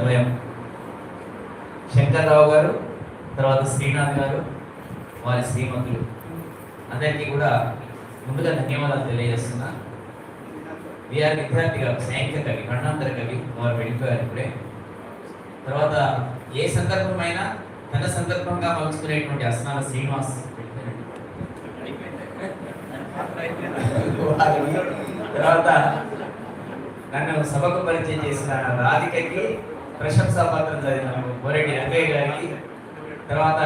ద్వయం శంకర్రావు గారు తర్వాత శ్రీనాథ్ గారు వారి శ్రీమంతులు. అందరికీ కూడా ముందుగా ధన్యవాదాలు తెలియజేస్తున్నా. విఆర్ విద్యార్థి గారు సాంఖ్య కవి కర్ణాంతర కవి వారు వెళ్ళిపోయారు ఇప్పుడే. తర్వాత ఏ సందర్భమైనా తన సందర్భంగా మలుచుకునేటువంటి అస్నాల శ్రీనివాస్ తర్వాత నన్ను సభకు పరిచయం చేసిన రాధికకి ప్రశంసా పత్రం చదివిన బొరెడ్డి రంగయ్య గారికి తర్వాత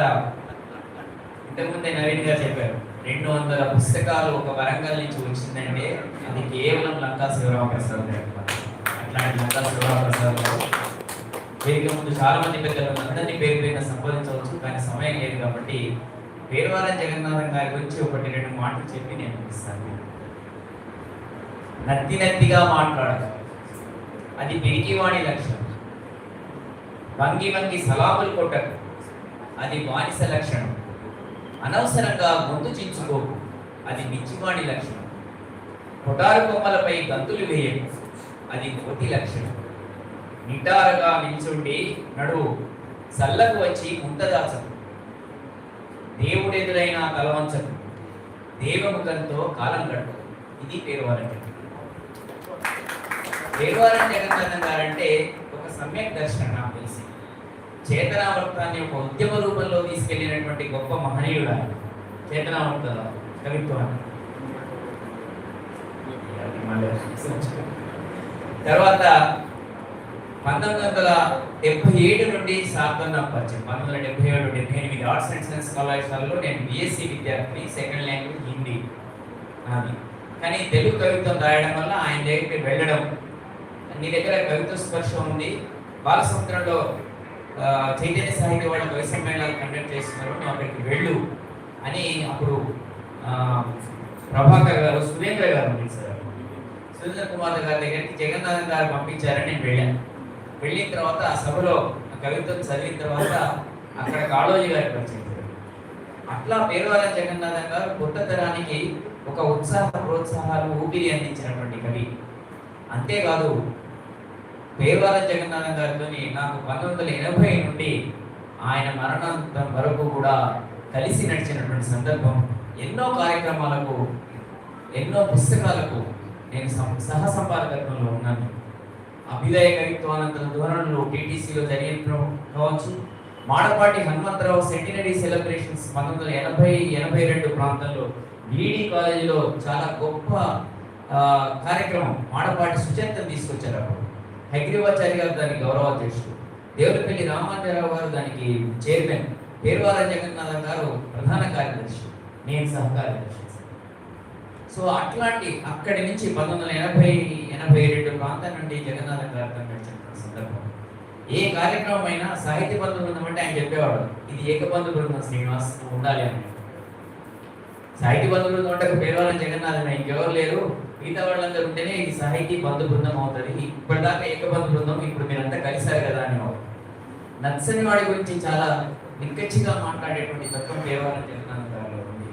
ఇంతకుముందే నవీన్ గారు చెప్పారు రెండు వందల పుస్తకాలు ఒక వరంగల్ నుంచి వచ్చిందంటే అది కేవలం లంకా శివరామప్రసాద్ గారు అట్లాంటి లంకా శివరామప్రసాద్ గారు వేదిక ముందు చాలా మంది పెద్దలు అందరినీ పేరు పేరున సంబోధించవచ్చు కానీ సమయం లేదు కాబట్టి పేరువారం జగన్నాథం గారి గురించి ఒకటి రెండు మాటలు చెప్పి నేను ఇస్తాను నత్తి నత్తిగా మాట్లాడదు. అది పిరికివాణి లక్ష్యం వంగి వంగి సలాములు కొట్టకు. అది బానిస లక్షణం. అనవసరంగా గొంతు చించుకోకు. అది పిచ్చివాణి లక్షణం. కొటారు కొమ్మలపై గంతులు వేయకు. అది కోతి లక్షణం. నిటారుగా నిల్చుండి నడువు సల్లకు వచ్చి ముంతదాచకు దేవుడెదురైనా తలవంచకు దేవముఖంతో కాలం గడుపు ఇది పేరువారం పేరువారం జగన్నాథం గారంటే ఒక సమ్యక్ దర్శనం నాకు తెలిసి. చేతనామృతాన్ని ఒక ఉద్యమ రూపంలో తీసుకెళ్ళినటువంటి గొప్ప మహనీయుడు ఆయన చేతనామృత కవిత్వాన్ని తర్వాత పంతొమ్మిది వందల డెబ్బై ఏడు నుండి శారదన్న పరిచయం. పంతొమ్మిది వందల డెబ్బై ఏడు డెబ్బై ఎనిమిది ఆర్ట్స్ అండ్ సైన్స్ కళాశాలలో నేను బిఎస్సి విద్యార్థిని సెకండ్ లాంగ్వేజ్ హిందీ నాది. కానీ తెలుగు కవిత్వం రాయడం వల్ల ఆయన దగ్గరికి వెళ్ళడం. నీ దగ్గర కవిత్వ స్పర్శ ఉంది. బాలసముద్రంలో చైతన్య సాహిత్య వాళ్ళ కవి సమ్మేళనాలు కండక్ట్ చేస్తున్నారు. నువ్వు అక్కడికి వెళ్ళు అని అప్పుడు ప్రభాకర్ గారు సురేంద్ర గారు పంపించారు సురేంద్ర కుమార్ గారి దగ్గరికి జగన్నాథన్ గారు పంపించారని నేను వెళ్ళాను. వెళ్ళిన తర్వాత ఆ సభలో ఆ కవిత్వం చదివిన తర్వాత అక్కడ కాళోజీ గారి పరిచయం అట్లా పేరువాల జగన్నాథన్ గారు కొత్త తరానికి ఒక ఉత్సాహ ప్రోత్సాహాలు ఊపిరి అందించినటువంటి కవి. అంతేకాదు పేర్వాల జగన్నాథన్ గారితో నాకు పంతొమ్మిది వందల ఎనభై నుండి ఆయన మరణాంతం వరకు కూడా కలిసి నడిచినటువంటి సందర్భం ఎన్నో కార్యక్రమాలకు ఎన్నో పుస్తకాలకు నేను సం- సహ సంపాదకత్వంలో ఉన్నాను. అభిదయ కవిత్వానంతర ధోరణులు టీటీసీలో జరిగిన కావచ్చు. మాడపాటి హనుమంతరావు సెంటినరీ సెలబ్రేషన్స్ పంతొమ్మిది వందల ఎనభై ఎనభై రెండు ప్రాంతంలో బీడీ కాలేజీలో చాలా గొప్ప కార్యక్రమం మాడపాటి సుచరితను తీసుకొచ్చారు అప్పుడు. హైగ్రీవాచారి గారు దానికి గౌరవాధ్యక్షుడు దేవులపల్లి రామాంజరావు గారు దానికి చైర్మన్. పేరువాల జగన్నాథం గారు ప్రధాన కార్యదర్శి. నేను సహకార్యదర్శి సో అట్లాంటి అక్కడి నుంచి పంతొమ్మిది వందల ఎనభై ఎనభై రెండు ప్రాంతం నుండి జగన్నాథం గారితో నడిచిన సందర్భం. ఏ కార్యక్రమం అయినా సాహిత్య బంధు బృందం అంటే ఆయన చెప్పేవాడు ఇది ఏకబంధు బృందం శ్రీనివాస్ ఉండాలి అని. సాహితీ బంధు బృందం అంటే పేరువాళ్ళ జగన్నాథం ఇంకెవరు లేరు. మిగతా వాళ్ళందరూ ఉంటేనే ఇది సాహితీ బంధు బృందం అవుతుంది. ఇప్పటిదాకా ఏకబంధు బృందం ఇప్పుడు మీరంతా కలిశారు కదా అని నచ్చని వాడి గురించి చాలా నిక్కచ్చిగా మాట్లాడేటువంటి తత్వం పేరువాళ్ళని జగన్నాథన్ గారిలో ఉంది.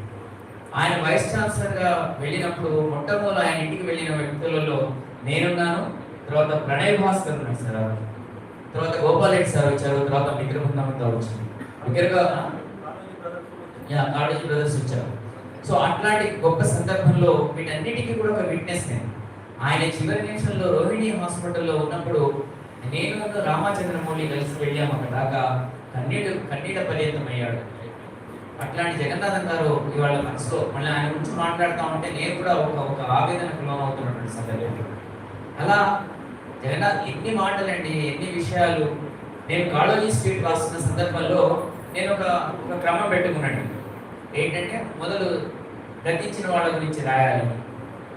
ఆయన వైస్ ఛాన్సలర్గా వెళ్ళినప్పుడు మొట్టమొదటి ఆయన ఇంటికి వెళ్ళిన వ్యక్తులలో నేనున్నాను. తర్వాత ప్రణయ్ భాస్కర్ ఉన్నాడు సార్ తర్వాత గోపాలరెడ్డి సార్ వచ్చారు. తర్వాత మిత్ర బృందం అంతా వచ్చింది. దగ్గరగా యా కాలేజీ బ్రదర్స్ వచ్చారు. సో అట్లాంటి గొప్ప సందర్భంలో వీటన్నిటికీ కూడా ఒక విట్నెస్ నేను. ఆయన చివరి నిమిషంలో రోహిణి హాస్పిటల్లో ఉన్నప్పుడు నేను రామచంద్రమౌళి కలిసి వెళ్ళాము అక్కడ దాకా కన్నీటి కన్నీట పర్యంతం అయ్యాడు. అట్లాంటి జగన్నాథం గారు ఇవాళ మనసులో మళ్ళీ ఆయన గురించి మాట్లాడుతూ ఉంటే నేను కూడా ఒక ఒక ఆవేదనకు లోనవుతున్నటువంటి సందర్భం అలా జగన్నాథ్ ఎన్ని మాటలండి ఎన్ని విషయాలు. నేను కాళోజీ స్ట్రీట్ రాస్తున్న సందర్భంలో నేను ఒక ఒక క్రమం పెట్టుకున్నాను. ఏంటంటే మొదలు గతించిన వాళ్ళ గురించి రాయాలి.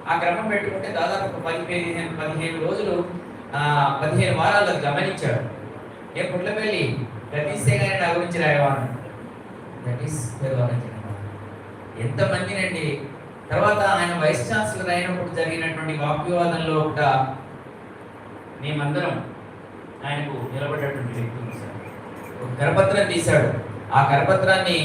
ఆ క్రమం పెట్టుకుంటే దాదాపు ఒక పది పదిహేను పదిహేను రోజులు పదిహేను వారాలు గమనించాడు. ఏ పుట్లపల్లి గతిస్తే కానీ నా గురించి రాయవాను దట్ ఈస్ ఎంతమందినండి? తర్వాత ఆయన వైస్ ఛాన్సలర్ అయినప్పుడు జరిగినటువంటి వాగ్వివాదంలో ఒక మేమందరం ఆయనకు నిలబడేటువంటి వ్యక్తులు సార్. ఒక కరపత్రం తీశాడు. ఆ కరపత్రాన్ని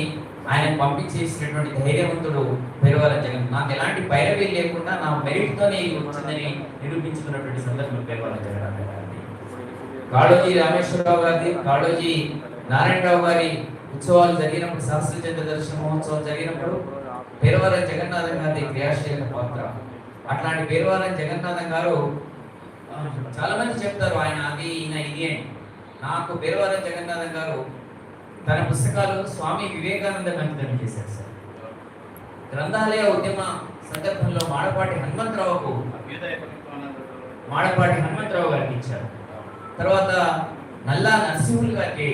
ఆయన పంపించేసినటువంటి ధైర్యవంతుడు పెరవాల జగన్. నాకు ఎలాంటి పైరవీ లేకుండా నా మెరిట్తోనే వచ్చిందని నిరూపించుకున్నటువంటి సందర్భం పెరవాల జగన్ కాళోజీ రామేశ్వరరావు గారి కాళోజీ నారాయణరావు గారి ఉత్సవాలు జరిగినప్పుడు సహస్రచంద్ర దర్శన మహోత్సవం జరిగినప్పుడు పేరవరం జగన్నాథం గారి క్రియాశీలక పాత్ర. అట్లాంటి పేరవరం జగన్నాథం గారు చాలా మంది చెప్తారు ఆయన అది ఈయన ఇది అని. నాకు పేరవరం జగన్నాథం గారు తన పుస్తకాలు స్వామి వివేకానంద అంకితం చేశారు సార్. గ్రంథాలయ ఉద్యమ సందర్భంలో మాడపాటి హనుమంతరావుకు మాడపాటి హనుమంతరావు గారికి ఇచ్చారు. తర్వాత నల్లా నరసింహులు గారికి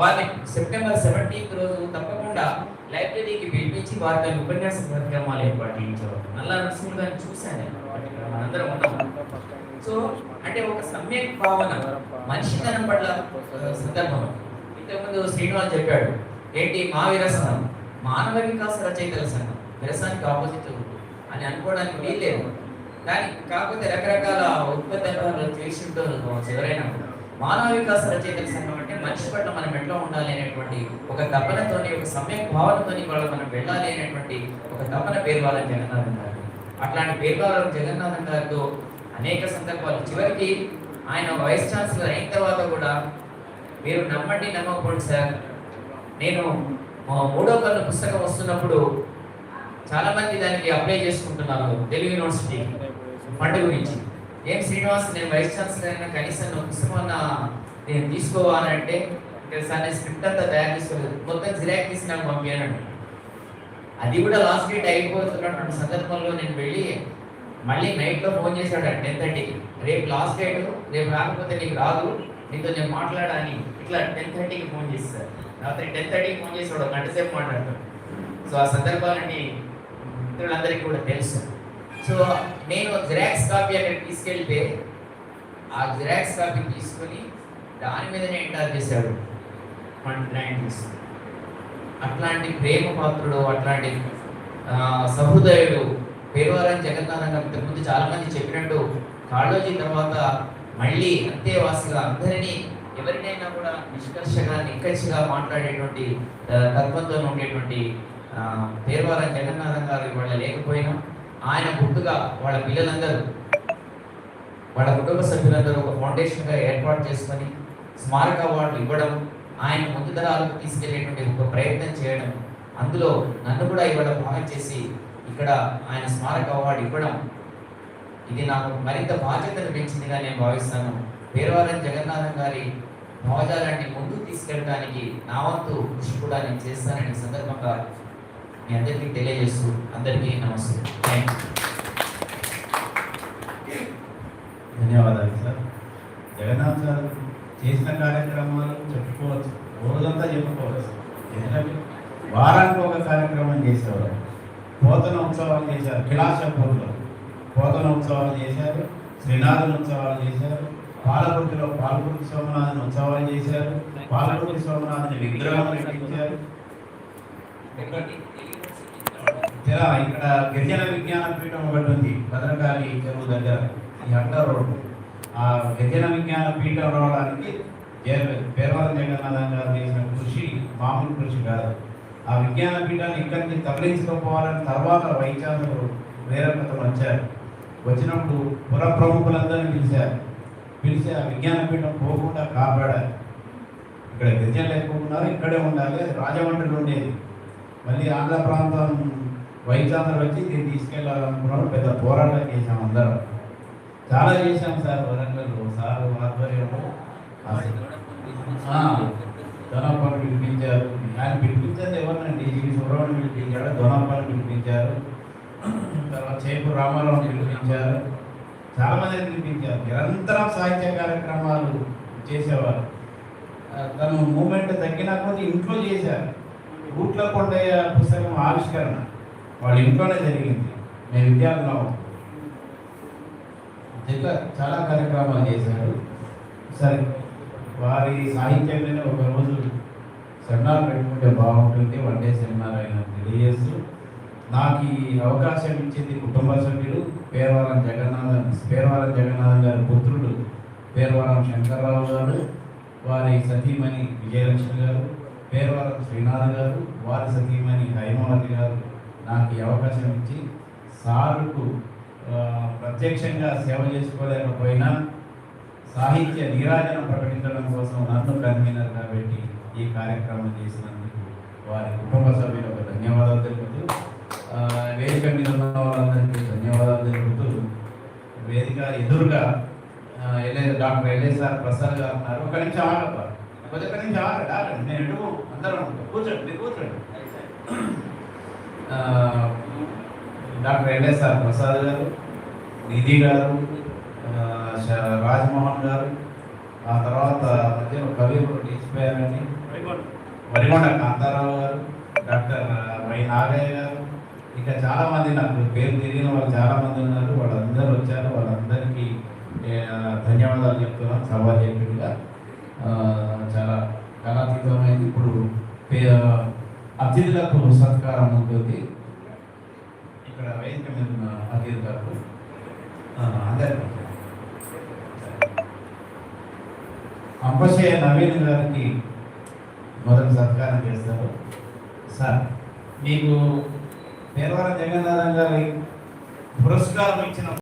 వారిని సెప్టెంబర్ సెవెంటీన్త్ రోజు తప్పకుండా లైబ్రరీకి పిలిపించి వారి ఉపన్యాస కార్యక్రమాలు ఏర్పాటు చేయించారు. నల్లా నరసింహులు గారిని చూశాను మనందరం ఉన్నాం. సో అంటే ఒక సమ్యక్ భావన మనిషితనం పట్ల సందర్భం ఇంతకుముందు శ్రీనివాస్ చెప్పాడు ఏంటి మా విరసనం? మానవ వికాస రచయితల సంఘం. విరసానికి ఆపోజిట్ అని అనుకోవడానికి వీల్లేదు కానీ కాకపోతే రకరకాల ఉత్పత్తి తెలిసింటూ ఎవరైనా మానవ వికాస రచయితల సంఘం అంటే మనిషి పట్ల మనం ఎట్లా ఉండాలి అనేటువంటి ఒక తపనతోని ఒక సమ్యక్ భావనతోని వాళ్ళు మనం వెళ్ళాలి అనేటువంటి ఒక తపన పేర్వాలం జగన్నాథన్ గారు. అట్లాంటి పేర్వాలం జగన్నాథన్ గారితో అనేక సందర్భాలు. చివరికి ఆయన వైస్ ఛాన్సలర్ అయిన తర్వాత కూడా మీరు నమ్మండి నమ్మకపోండి సార్. నేను మా మూడో కన్ను పుస్తకం వస్తున్నప్పుడు చాలా మంది దానికి అప్లై చేసుకుంటున్నారు తెలుగు యూనివర్సిటీ ఫండ్ గురించి. ఏం శ్రీనివాస్ నేను వైస్ ఛాన్సలర్ అయినా కనీసం నా పుస్తకం అన్న నేను తీసుకోవాలంటే సార్ నేను స్క్రిప్ట్ అంతా తయారు చేసుకోలేదు మొత్తం జిరాక్ తీసి నాకు పంపించాను అది కూడా లాస్ట్ డేట్ అయిపోతున్నటువంటి సందర్భంలో నేను వెళ్ళి మళ్ళీ నైట్లో ఫోన్ చేశాడు టెన్ థర్టీకి. రేపు లాస్ట్ డేట్ రేపు రాకపోతే నీకు రాదు. నీతో నేను మాట్లాడాలి. ఇట్లా టెన్ థర్టీకి ఫోన్ చేస్తారు రాత్రి టెన్ థర్టీకి ఫోన్ చేసి ఒక గంట సేపు మాట్లాడతాడు. సో ఆ సందర్భాలన్నీ మిత్రులందరికీ కూడా తెలుసు. సో నేను జిరాక్స్ కాపీ అక్కడికి తీసుకెళ్తే ఆ జిరాక్స్ కాపీ తీసుకొని దాని మీదనే ఎంటర్ చేశాడు వన్ నైన్ అట్లాంటి ప్రేమ పాత్రుడు అట్లాంటి సహృదయుడు పేరువారం జగన్నాథం ఇంతకుముందు చాలామంది చెప్పినట్టు కాళోజీ తర్వాత మళ్ళీ అంతేవాసిగా అందరినీ ఎవరినైనా కూడా నిష్కర్షగా నిక్కచ్చిగా మాట్లాడేటువంటి తత్వంతో ఉండేటువంటి పేర్వారం జగన్నాథం గారు ఇవాళ లేకపోయినా ఆయన గుర్తుగా వాళ్ళ పిల్లలందరూ వాళ్ళ కుటుంబ సభ్యులందరూ ఒక ఫౌండేషన్గా ఏర్పాటు చేసుకొని స్మారక అవార్డులు ఇవ్వడం ఆయన ముందు తరాలకు తీసుకెళ్ళేటువంటి ఒక ప్రయత్నం చేయడం అందులో నన్ను కూడా ఇవాళ భాగం చేసి ఇక్కడ ఆయన స్మారక అవార్డు ఇవ్వడం ఇది నాకు మరింత బాధ్యతను పెంచిందిగా నేను భావిస్తాను. పేరవారం జగన్నాథం గారి భావజాలాన్ని ముందుకు తీసుకెళ్ళడానికి నా వంతు కృషి కూడా నేను చేస్తానని సందర్భంగా మీ అందరికీ తెలియజేస్తూ అందరికీ నమస్తే థ్యాంక్ యూ ధన్యవాదాలు సార్. జగన్నాథ్ సార్ చేసిన కార్యక్రమాలు చెప్పుకోవచ్చు. రోజంతా చెప్పుకోవచ్చు ఎందుకంటే వారానికి ఒక కార్యక్రమం చేసేవారు. పోతన ఉత్సవాలు చేశారు కిలాషపూర్లో పోతన ఉత్సవాలు చేశారు శ్రీనాథుని ఉత్సవాలు చేశారు పాలకుర్తిలో పాలకుర్తి సోమనాథుని ఉత్సవాలు చేశారు పాలకుర్తి సోమనాథుని విగ్రహం నిర్మించారు. ఇలా ఇక్కడ గిరిజన విజ్ఞాన పీఠం ఒకటి ఉంది భద్రకాళి చెరువు దగ్గర ఈ అండర్ రోడ్డు. ఆ గిరిజన విజ్ఞాన పీఠం రావడానికి పేరవారం జగన్నాథం గారు చేసిన కృషి మామూలు కృషి కాదు. ఆ విజ్ఞాన పీఠాన్ని ఇక్కడికి తరలించుకోపోవాలని తర్వాత వైద్యాలు వేరొకతను వచ్చారు. వచ్చినప్పుడు పుర ప్రముఖులందరినీ పిలిచారు. పిలిచి ఆ విజ్ఞాన పీఠం పోకుండా కాపాడాలి. ఇక్కడ గిరిజనులు ఎక్కువ ఉన్నారు ఇక్కడే ఉండాలి అది రాజమండ్రిలో ఉండేది. మళ్ళీ ఆంధ్ర ప్రాంతం వైద్యాంధ్ర వచ్చి దీన్ని తీసుకెళ్ళాలనుకున్నాం పెద్ద పోరాటం చేశాం అందరం. చాలా చేశాం సార్ వరంగల్ సార్ ఆధ్వర్యంలో దొనప్పని పిలిపించారు. ఆయన పిలిపించేది ఎవరినండి? జీవి సుబ్రహ్మణ్యం పిలిపించాడు? దొనప్పని పిలిపించారు. తర్వాత చేపూరు రామారావు పిలిపించారు. చాలా మందిని పిలిపించారు. నిరంతరం సాహిత్య కార్యక్రమాలు చేసేవారు. తను మూమెంట్ తగ్గినా కొద్ది ఇంట్లో చేశారు. ఊట్ల కొండయ్య పుస్తకం ఆవిష్కరణ. వాళ్ళ ఇంట్లోనే జరిగింది. నేను విద్యార్థులం ఇట్లా చాలా కార్యక్రమాలు చేశారు. సరే వారి సాహిత్యంలోనే ఒక రోజు సెమినార్ పెట్టుకుంటే బాగుంటుంది వన్ డే సెమినార్ అయినా తెలియజేస్తూ నాకు ఈ అవకాశం ఇచ్చింది కుటుంబ సభ్యులు పేరవరం జగన్నాథన్ పేరవరం జగన్నాథన్ గారి పుత్రుడు పేరవరం శంకర్రావు గారు వారి సతీమణి విజయలక్ష్మి గారు పేరవరం శ్రీనాథ్ గారు వారి సతీమణి హైమవతి గారు నాకు ఈ అవకాశం ఇచ్చి సారుకు ప్రత్యక్షంగా సేవ చేసుకోలేకపోయినా సాహిత్య నీరాజనం ప్రకటించడం కోసం నన్ను కన్వీనర్గా పెట్టి ఈ కార్యక్రమం చేసినందుకు వారి కుటుంబ సభ్యులకు ధన్యవాదాలు తెలుపుతూ వేదిక మీద ఉన్న వాళ్ళందరికీ ధన్యవాదాలు తెలుపుతూ వేదిక ఎదురుగా ఎల్ఏ డాక్టర్ ఎల్ఏసార్ ప్రసాద్ గారు ఉన్నారు. ఒక నిమిషం ఆగప్ప కొద్ది ఒక్క నిమిషం ఆగండి ఆగండి. నేను ఎటు అందరం. కూర్చోండి మీరు కూర్చోండి. డాక్టర్ ఎల్ఏసార్ ప్రసాద్ గారు నిధి గారు రాజ్మోహన్ గారు ఆ తర్వాత మధ్యలో కవి తీసిపోయారని వరిగొండ కాంతారావు గారు డాక్టర్ వై నాగయ్య గారు ఇక చాలామంది నాకు పేరు తెలియని వాళ్ళు చాలామంది ఉన్నారు. వాళ్ళందరూ వచ్చారు. వాళ్ళందరికీ ధన్యవాదాలు చెప్తున్నాను సభాధ్యక్షుడిగా చెప్పిగా చాలా కళాతీతమైంది. ఇప్పుడు పే- అతిథులకు సత్కారం ఉంటుంది. ఇక్కడ వేదిక మీద ఉన్న అతిథులకు ఆ, అందరికీ. అంబశయ్య నవీన్ గారికి మొదటి సత్కారం చేస్తారు. సార్ మీకు పేరవరం జగన్నాథం గారి పురస్కారం ఇచ్చిన